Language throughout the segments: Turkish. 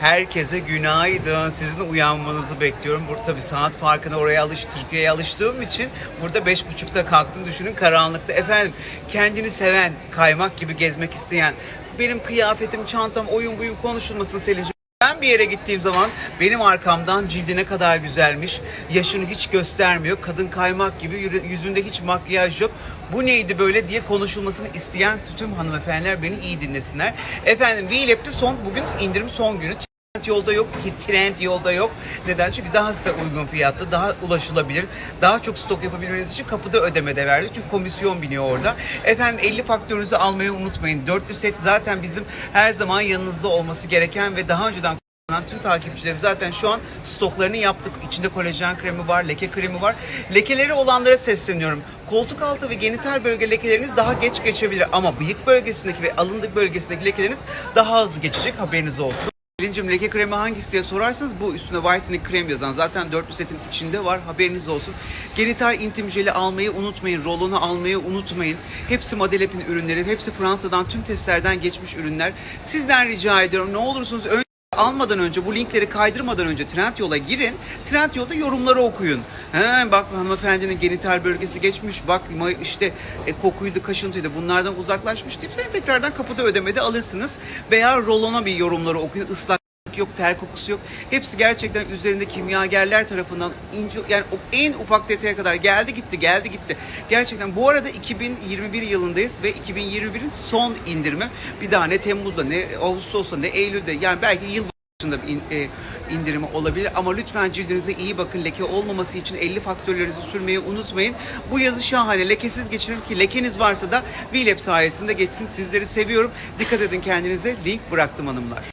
Herkese günaydın. Sizin uyanmanızı bekliyorum. Burada tabii saat farkına oraya alış, Türkiye'ye alıştığım için burada beş buçukta kalktım. Düşünün karanlıkta. Efendim kendini seven, kaymak gibi gezmek isteyen, benim kıyafetim, çantam, oyun buyun konuşulmasın Selin'ciğim. Ben bir yere gittiğim zaman benim arkamdan cildine kadar güzelmiş. Yaşını hiç göstermiyor. Kadın kaymak gibi yüzünde hiç makyaj yok. Bu neydi böyle diye konuşulmasını isteyen tüm hanımefendiler beni iyi dinlesinler. Efendim V-Lab'de son bugün indirim son günü. Trend yolda yok, trend yolda yok. Neden? Çünkü daha size uygun fiyatlı, daha ulaşılabilir, daha çok stok yapabilmeniz için kapıda ödeme de verdi. Çünkü komisyon biniyor orada. Efendim 50 faktörünüzü almayı unutmayın. 400 set zaten bizim her zaman yanınızda olması gereken ve daha önceden kullanan tüm takipçilerim zaten şu an stoklarını yaptık. İçinde kolajen kremi var, leke kremi var. Lekeleri olanlara sesleniyorum. Koltuk altı ve genital bölge lekeleriniz daha geç geçebilir ama bıyık bölgesindeki ve alın bölgesindeki lekeleriniz daha hızlı geçecek haberiniz olsun. Selin'cim leke kremi hangisi diye sorarsanız bu üstüne whitening krem yazan zaten 400 setin içinde var haberiniz olsun. Genital intim jeli almayı unutmayın. Rolonu almayı unutmayın. Hepsi Madelep'in ürünleri. Hepsi Fransa'dan tüm testlerden geçmiş ürünler. Sizden rica ediyorum ne olursunuz önce almadan önce bu linkleri kaydırmadan önce Trendyol'a girin. Trendyol'da yorumları okuyun. He, bak hanımefendinin genital bölgesi geçmiş. Bak işte e, kokuydu, kaşıntıydı. Bunlardan uzaklaşmış deyip tekrardan kapıda ödemede alırsınız. Veya rolona bir yorumları okuyun. Islak yok, ter kokusu yok. Hepsi gerçekten üzerinde kimyagerler tarafından ince yani en ufak detaya kadar geldi gitti, geldi gitti. Gerçekten bu arada 2021 yılındayız ve 2021'in son indirimi. Bir daha ne Temmuz'da ne Ağustos'ta ne Eylül'de yani belki yıl başında bir e, indirimi olabilir ama lütfen cildinize iyi bakın. Leke olmaması için 50 faktörlerinizi sürmeyi unutmayın. Bu yazı şahane. Lekesiz geçirin ki lekeniz varsa da VLab sayesinde geçsin. Sizleri seviyorum. Dikkat edin kendinize. Link bıraktım hanımlar.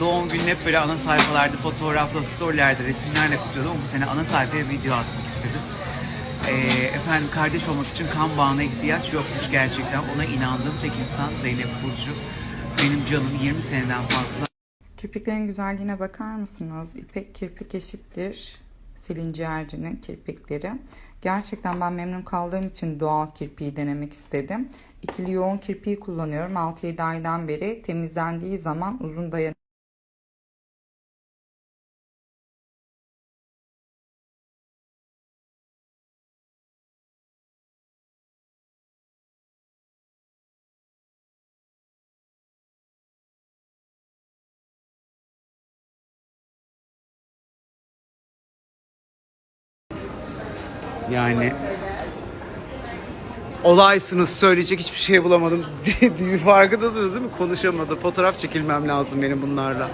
Doğum gününü hep böyle ana sayfalarda, fotoğrafla, storylerde, resimlerle kutluyordum bu sene ana sayfaya video atmak istedim. Ee, efendim kardeş olmak için kan bağına ihtiyaç yokmuş gerçekten. Ona inandığım tek insan Zeynep Burcu. Benim canım 20 seneden fazla. Kirpiklerin güzelliğine bakar mısınız? İpek kirpik eşittir. Selin Ciğerci'nin kirpikleri. Gerçekten ben memnun kaldığım için doğal kirpiği denemek istedim. İkili yoğun kirpiği kullanıyorum. 6-7 aydan beri temizlendiği zaman uzun dayan Yani olaysınız söyleyecek hiçbir şey bulamadım. Farkındasınız değil mi? Konuşamadım. Fotoğraf çekilmem lazım benim bunlarla.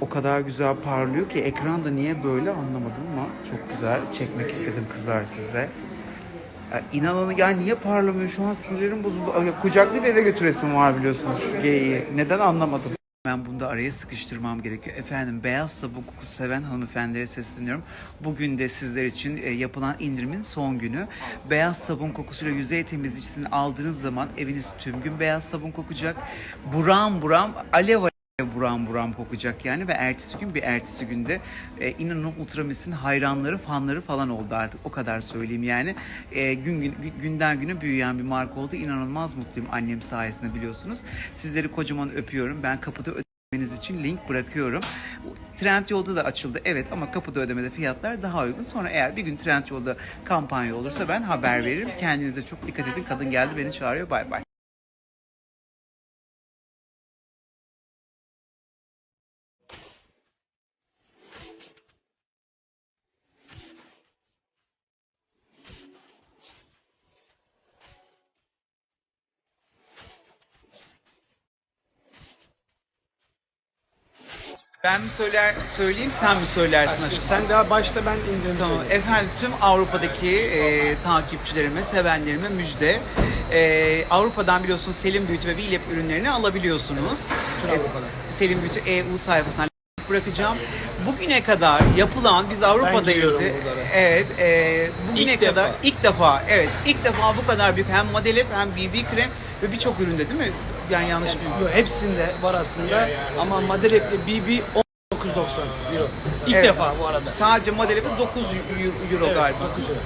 O kadar güzel parlıyor ki ekranda niye böyle anlamadım ama çok güzel çekmek istedim kızlar size. Ya inanın ya niye parlamıyor şu an sinirlerim bozuldu. Ay, Kucaklayıp eve götüresim var biliyorsunuz şu geyiği. Neden anlamadım. Ben bunu da araya sıkıştırmam gerekiyor. Efendim beyaz sabun kokusu seven hanımefendilere sesleniyorum. Bugün de sizler için e, yapılan indirimin son günü. Beyaz sabun kokusuyla yüzey temizleyicisini aldığınız zaman eviniz tüm gün beyaz sabun kokacak. Buram buram alev buram buram kokacak yani ve ertesi gün bir ertesi günde e, inanın Ultramis'in hayranları fanları falan oldu artık o kadar söyleyeyim yani E, gün, gün günden güne büyüyen bir marka oldu inanılmaz mutluyum annem sayesinde biliyorsunuz sizleri kocaman öpüyorum ben kapıda ödemeniz için link bırakıyorum. Trendyol'da da açıldı evet ama kapıda ödemede fiyatlar daha uygun. Sonra eğer bir gün Trendyol'da kampanya olursa ben haber veririm. Kendinize çok dikkat edin. Kadın geldi beni çağırıyor. Bay bay. Ben mi söyler söyleyeyim sen mi söylersin Aşkım, aşkım? sen daha başta ben indirim Tamam. söyleyeyim. Efendim tüm Avrupa'daki e, takipçilerime, sevenlerime müjde. E, Avrupa'dan biliyorsunuz Selim Beauty ve Vilep ürünlerini alabiliyorsunuz. Bütün Avrupa'dan. Selim Beauty EU sayfasına link bırakacağım. Bugüne kadar yapılan biz Avrupa'dayız. giyiyorum bunları. Evet, e, bugüne İlk kadar defa. ilk defa evet ilk defa bu kadar büyük hem Madelep hem BB krem ve birçok üründe değil mi? Yani yanlış bilmiyorum. Yok, hepsinde var aslında ama Madelep'te BB 19.90 euro. İlk Evet. defa bu arada. Sadece modeli bu 9 euro Evet, galiba. 9 euro.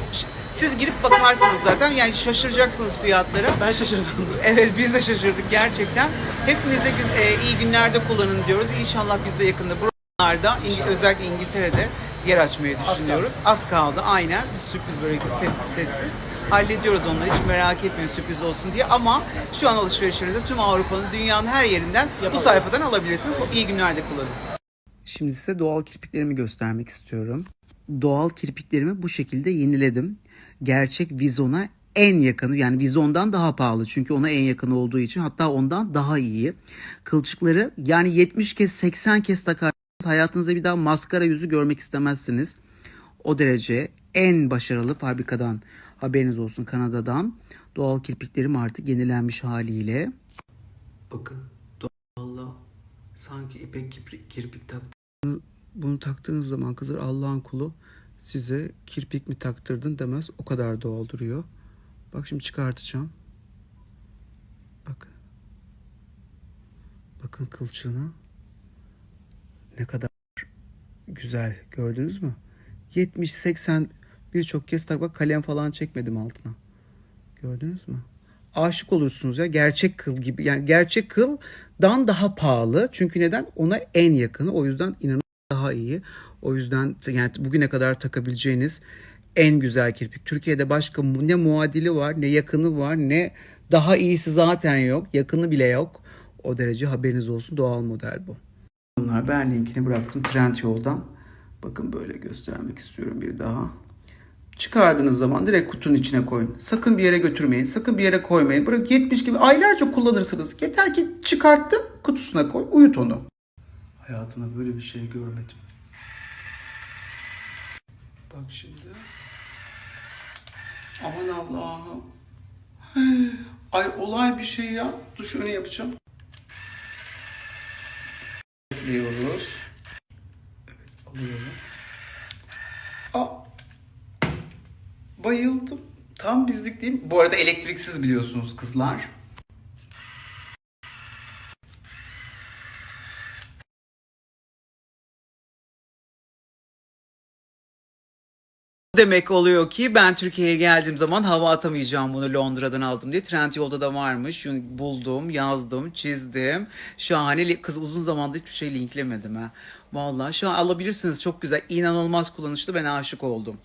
Siz girip bakarsınız zaten yani şaşıracaksınız fiyatlara. Ben şaşırdım. Evet biz de şaşırdık gerçekten. Hepinize güz- e, iyi günlerde kullanın diyoruz. İnşallah biz de yakında buralarda İng- özellikle İngiltere'de yer açmayı düşünüyoruz. Az kaldı aynen. Bir sürpriz böyle sessiz sessiz. Hallediyoruz onları hiç merak etmeyin sürpriz olsun diye ama şu an alışverişlerinizi tüm Avrupa'nın dünyanın her yerinden bu sayfadan alabilirsiniz. İyi günlerde kullanın. Şimdi size doğal kirpiklerimi göstermek istiyorum. Doğal kirpiklerimi bu şekilde yeniledim. Gerçek vizona en yakını yani vizondan daha pahalı çünkü ona en yakın olduğu için hatta ondan daha iyi. Kılçıkları yani 70 kez 80 kez takarsanız hayatınızda bir daha maskara yüzü görmek istemezsiniz. O derece en başarılı fabrikadan haberiniz olsun Kanada'dan doğal kirpiklerim artık yenilenmiş haliyle. Bakın doğalla sanki ipek kirpik, kirpik taktı. Bunu, bunu taktığınız zaman kızlar Allah'ın kulu size kirpik mi taktırdın demez. O kadar doğal duruyor. Bak şimdi çıkartacağım. Bakın. Bakın kılçığına. Ne kadar güzel. Gördünüz mü? 70-80 birçok kez tak bak kalem falan çekmedim altına. Gördünüz mü? Aşık olursunuz ya gerçek kıl gibi. Yani gerçek kıldan daha pahalı. Çünkü neden? Ona en yakını. O yüzden inanın daha iyi. O yüzden yani bugüne kadar takabileceğiniz en güzel kirpik. Türkiye'de başka ne muadili var, ne yakını var, ne daha iyisi zaten yok. Yakını bile yok. O derece haberiniz olsun. Doğal model bu. Bunlar ben linkini bıraktım Trendyol'dan. Bakın böyle göstermek istiyorum bir daha. Çıkardığınız zaman direkt kutunun içine koyun. Sakın bir yere götürmeyin. Sakın bir yere koymayın. Bırak 70 gibi aylarca kullanırsınız. Yeter ki çıkarttın kutusuna koy. Uyut onu. Hayatımda böyle bir şey görmedim. Bak şimdi. Aman Allah'ım. Ay olay bir şey ya. Dur şunu yapacağım. Bekliyoruz. Alıyorum. Aa, bayıldım. Tam bizlik değil mi? Bu arada elektriksiz biliyorsunuz kızlar. Demek oluyor ki ben Türkiye'ye geldiğim zaman hava atamayacağım bunu Londra'dan aldım diye. Trendyol'da da varmış. Buldum, yazdım, çizdim. Şahane. Kız uzun zamandır hiçbir şey linklemedim ha. Vallahi şu an alabilirsiniz. Çok güzel. İnanılmaz kullanışlı. Ben aşık oldum.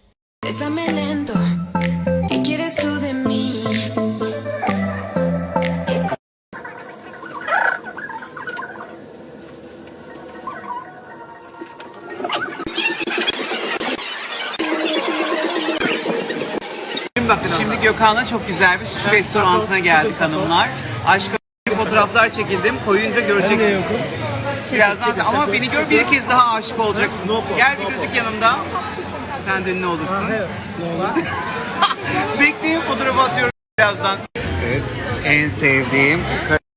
Gökhan'la çok güzel bir sushi restoranına geldik hanımlar. Aşkım fotoğraflar çekildim. Koyunca göreceksin. Birazdan sen- ama beni gör bir kez daha aşık olacaksın. Gel bir gözük yanımda. Sen de ünlü olursun. Bekleyin fotoğrafı atıyorum birazdan. Evet. En sevdiğim